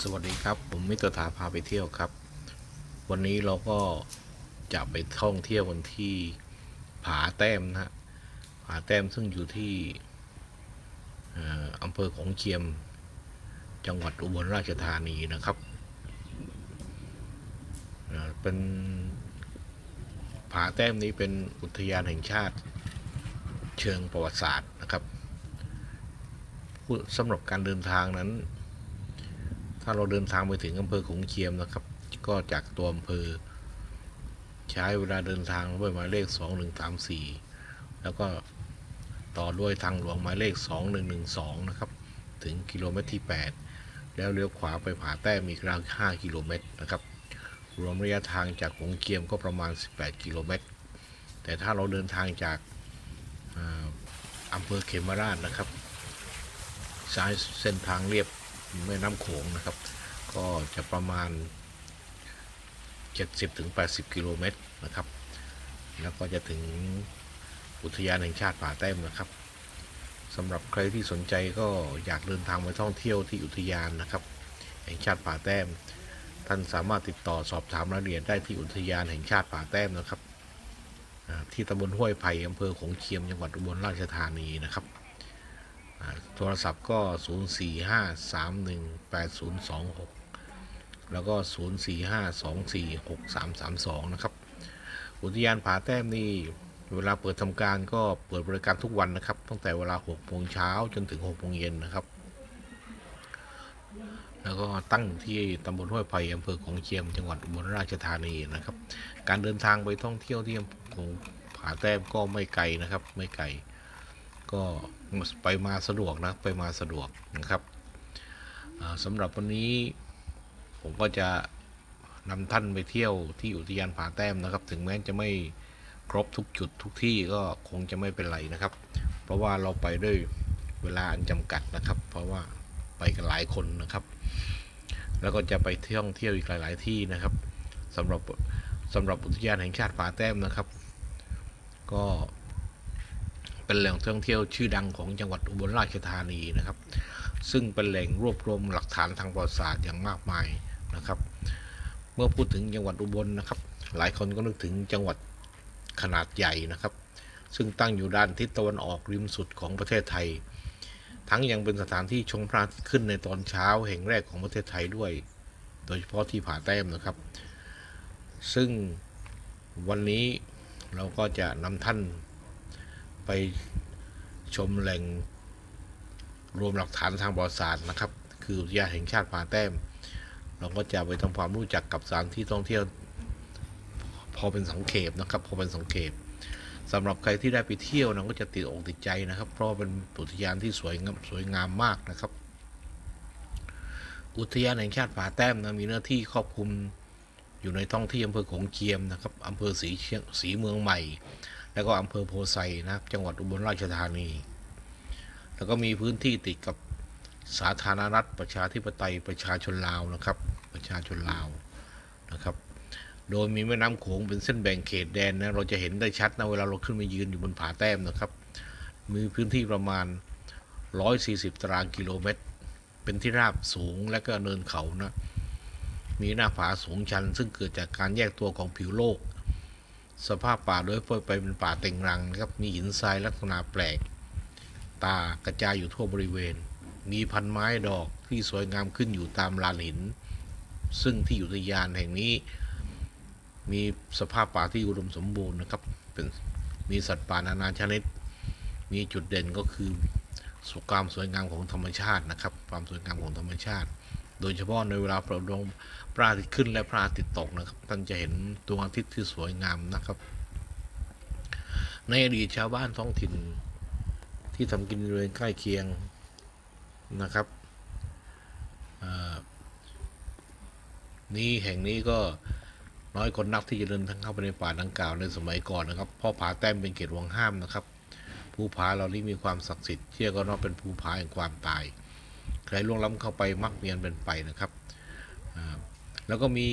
สวัสดีครับ ผมมิตรถาพาไปเที่ยวครับ วันนี้เราก็จะไปท่องเที่ยวกันที่ผาแต้มนะฮะผาแต้มซึ่งอยู่ที่อำเภอของเจียม จังหวัดอุบลราชธานีนะครับเป็นผาแต้มนี้เป็นอุทยานแห่งชาติเชิงประวัติศาสตร์นะครับสำหรับการเดินทางนั้น ถ้าเราเดินทางไปถึงอำเภอขงเจียมนะครับ ก็จากตัวอำเภอ ใช้เวลาเดินทางด้วยหมายเลข 2134 แล้วก็ต่อด้วยทางหลวงหมายเลข 2112 นะครับ ถึงกิโลเมตรที่ 8 แล้วเลี้ยวขวาไปผาแต้มอีกราว5กิโลเมตรนะครับ รวมระยะทางจากขงเจียมก็ประมาณ 18 กิโลเมตร แต่ถ้าเราเดินทางจากอ่าอำเภอเขมราชนะครับ ใช้เส้นทางเรียบ แม่น้ำโขงนะครับ ก็จะประมาณ 70-80 กิโลเมตรนะครับ แล้วก็จะถึงอุทยานแห่งชาติป่าแต้มนะครับสำหรับใครที่สนใจก็อยากเดินทางไปท่องเที่ยวที่อุทยานนะครับ แห่งชาติป่าแต้ม ท่านสามารถติดต่อสอบถามรายละเอียดได้ที่อุทยานแห่งชาติป่าแต้มนะครับ ที่ตำบลห้วยไผ่อำเภอโขงเจียมจังหวัดอุบลราชธานีนะครับ โทรศัพท์ก็ 0453180026 แล้วก็ 0452463332 นะครับ อุทยานผาแต้มนี่เวลาเปิดทำการก็เปิดบริการทุกวันนะครับ ตั้งแต่เวลา6โมงเช้าจนถึง6โมงเย็นนะครับ แล้วก็ตั้งที่ตำบลห้วยไผ่อำเภอของเชียมจังหวัดอุบลราชธานีนะครับ การเดินทางไปท่องเที่ยวที่อำเภอผาแต้มก็ไม่ไกลนะครับ ไม่ไกล ก็ ไปมาสะดวกนะไปมาสะดวกนะครับสำหรับวันนี้ผมก็จะนำท่านไปเที่ยวที่อุทยานผาแต้มนะครับ ถึงแม้จะไม่ครบทุกจุดทุกที่ก็คงจะไม่เป็นไรนะครับ เพราะว่าเราไปด้วยเวลาอันจำกัดนะครับ เพราะว่าไปกันหลายคนนะครับ แล้วก็จะไปเที่ยวเที่ยวอีกหลาย ๆ ที่นะครับสำหรับสำหรับอุทยานแห่งชาติผาแต้มนะครับ ก็ เป็นแหล่งท่องเที่ยวชื่อดังของจังหวัดอุบลราชธานีนะครับ ซึ่งเป็นแหล่งรวบรวมหลักฐานทางประวัติศาสตร์อย่างมากมายนะครับ เมื่อพูดถึงจังหวัดอุบลนะครับ หลายคนก็นึกถึงจังหวัดขนาดใหญ่นะครับ ซึ่งตั้งอยู่ด้านทิศตะวันออกริมสุดของประเทศไทย ทั้งยังเป็นสถานที่ชมพระอาทิตย์ขึ้นในตอนเช้าแห่งแรกของประเทศไทยด้วย โดยเฉพาะที่ผาแต้มนะครับ ซึ่งวันนี้เราก็จะนำท่าน ไปชมแหล่งรวมหลักฐานทางประวัติศาสตร์นะครับ คืออุทยานแห่งชาติผาแต้ม เราก็จะไปทำความรู้จักกับสถานที่ท่องเที่ยว พอเป็นสังเขปนะครับ พอเป็นสังเขปสำหรับใครที่ได้ไปเที่ยวนะก็จะติดอกติดใจนะครับ เพราะเป็นอุทยานที่สวยงามสวยงามมากนะครับ อุทยานแห่งชาติผาแต้มนะมีเนื้อที่ครอบคลุมอยู่ในท้องที่อำเภอโขงเจียมนะครับอำเภอศรีเชียงศรีเมืองใหม่ แล้วก็อำเภอโพไซนะครับ จังหวัดอุบลราชธานี แล้วก็มีพื้นที่ติดกับสาธารณรัฐประชาธิปไตยประชาชนลาวนะครับ ประชาชนลาวนะครับ โดยมีแม่น้ำโขงเป็นเส้นแบ่งเขตแดนนะ เราจะเห็นได้ชัดนะเวลาเราขึ้นมายืนอยู่บนผาแต้มนะครับ มีพื้นที่ประมาณ 140 ตารางกิโลเมตร เป็นที่ราบสูงและก็เนินเขานะ มีหน้าผาสูงชัน ซึ่งเกิดจากการแยกตัวของผิวโลก สภาพป่าโดยทั่วไปเป็นป่าเต็งรังนะครับ มีหินทรายลักษณะแปลก ตากระจายอยู่ทั่วบริเวณ มีพันไม้ดอกที่สวยงามขึ้นอยู่ตามลานหิน ซึ่งที่อุทยานแห่งนี้ มีสภาพป่าที่อุดมสมบูรณ์นะครับ เป็นมีสัตว์ป่านานาชนิด มีจุดเด่นก็คือสุความสวยงามของธรรมชาตินะครับ ความสวยงามของธรรมชาติ โดยเฉพาะในเวลาประดงพระอาทิตย์ขึ้นและพระอาทิตย์ตกนะครับ ท่านจะเห็นดวงอาทิตย์ที่สวยงามนะครับ ในอดีตชาวบ้านท้องถิ่นที่ทำกินบริเวณใกล้เคียงนะครับนี้แห่งนี้ก็น้อยคนนักที่จะเดินทางเข้าไปในป่าดังกล่าวในสมัยก่อนนะครับเพราะผาแต้มเป็นเขตห่วงห้ามนะครับภูผาเหล่านี้มีความศักดิ์สิทธิ์เชื่อกันว่าเป็นภูผาแห่งความตาย ใครล่วงล้ำเข้าไปมักเมียนเป็นไปนะครับอ่าแล้วก็มี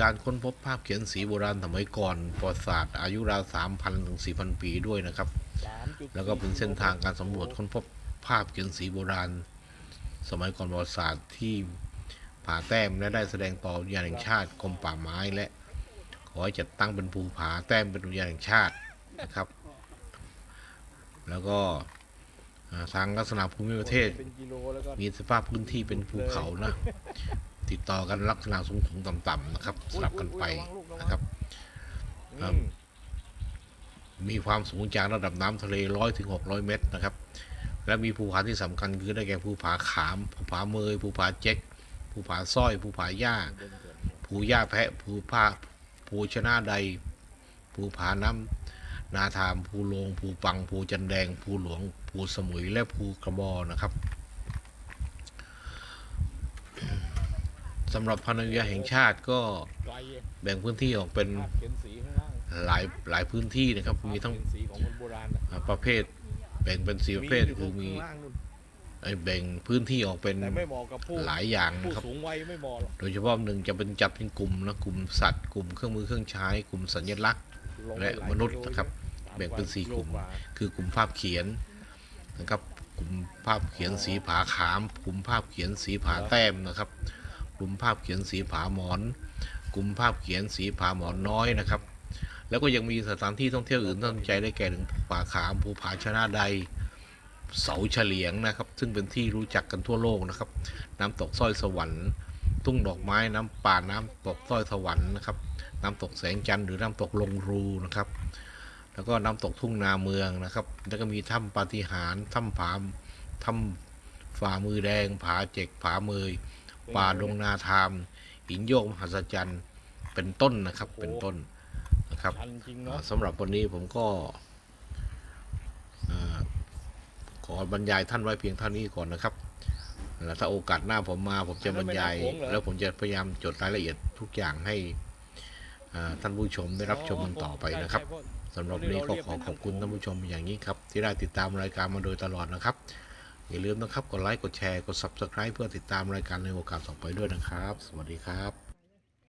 การค้นพบภาพเขียนสีโบราณสมัยก่อนประวัติศาสตร์อายุราว3,000ถึง4,000 ปีด้วยนะครับ แล้วก็เป็นเส้นทางการสำรวจค้นพบภาพเขียนสีโบราณ สมัยก่อนประวัติศาสตร์ที่ผาแต้มและได้แสดงต่ออุทยานแห่งชาติกรมป่าไม้และ ขอให้จัดตั้งเป็นภูผาแต้มเป็นอุทยานแห่งชาตินะครับ แล้วก็อ่า ทางลักษณะภูมิประเทศเป็นกิโลแล้วก็มีสภาพพื้นที่เป็นภูเขานะ ติดต่อกันลักษณะสูงสูงต่ำต่ำๆนะครับสลับกันไปนะครับครับอืมมีความสูงจากระดับน้ำทะเลร้อยถึงหกร้อยเมตรนะครับ และมีภูผาที่สำคัญคือได้แก่ภูผาขาม ภูผาเมย ภูผาเจ๊ก ภูผาสร้อย ภูผาย่าภูย่าแพะ ภูผาภูชนะใด ภูผาน้ำ นาทามภูโลงภูปังภูจันแดงภูหลวงภูสมุยและภูกระบอนะครับสำหรับพันธุ์ยาแห่งชาติก็แบ่งพื้นที่ออกเป็นหลายหลายพื้นที่นะครับ มีทั้งประเภท แบ่งเป็นสีประเภทคือมีแบ่งพื้นที่ออกเป็นหลายอย่างนะครับโดยเฉพาะหนึ่งจะเป็นจัดเป็นกลุ่มนะกลุ่มสัตว์กลุ่มเครื่องมือเครื่องใช้ กลุ่มสัญลักษณ์ และมนุษย์นะครับ แบ่งเป็นสี่กลุ่มโว่าคือกลุ่มภาพเขียนนะครับกลุ่มภาพเขียนสีผาขาม กลุ่มภาพเขียนสีผาแต้มนะครับ กลุ่มภาพเขียนสีผาหมอน กลุ่มภาพเขียนสีผาหมอนน้อยนะครับ แล้วก็ยังมีสถานที่ท่องเที่ยวอื่นที่น่าสนใจได้แก่ถึงภูผาขามภูผาชนะใดเสาเฉลียงนะครับ ซึ่งเป็นที่รู้จักกันทั่วโลกนะครับ น้ำตกสร้อยสวรรค์ ทุ่งดอกไม้น้ำป่าน้ำตกสร้อยสวรรค์นะครับ น้ำตกแสงจันทร์หรือน้ำตกลงรูนะครับ แล้วก็น้ำตกทุ่งนาเมืองนะครับ แล้วก็มีถ้ำปาฏิหาริย์ถ้ำผาถ้ำฝ่ามือแดง ผาเจกผาเมย ป่าดงนาทาม หินโยกมหัศจรรย์ เป็นต้นนะครับ เป็นต้นนะครับชันจริงอ่าเนาะสำหรับวันนี้ผมก็อ่าขอบรรยายท่านไว้เพียงเท่านี้ก่อนนะครับ แล้วถ้าโอกาสหน้าผมมาผมจะบรรยาย แล้วผมจะพยายามจดรายละเอียดทุกอย่างให้อ่า ท่านผู้ชมได้รับชมกันต่อไปนะครับใช่ใช่สำหรับวันนี้ก็ขอขอบคุณท่านผู้ชมอย่างนี้ครับ ที่ได้ติดตามรายการมาโดยตลอดนะครับ อย่าลืมนะครับ กดไลค์กดแชร์กด subscribe เพื่อติดตามรายการในโอกาสต่อไปด้วยนะครับ สวัสดีครับ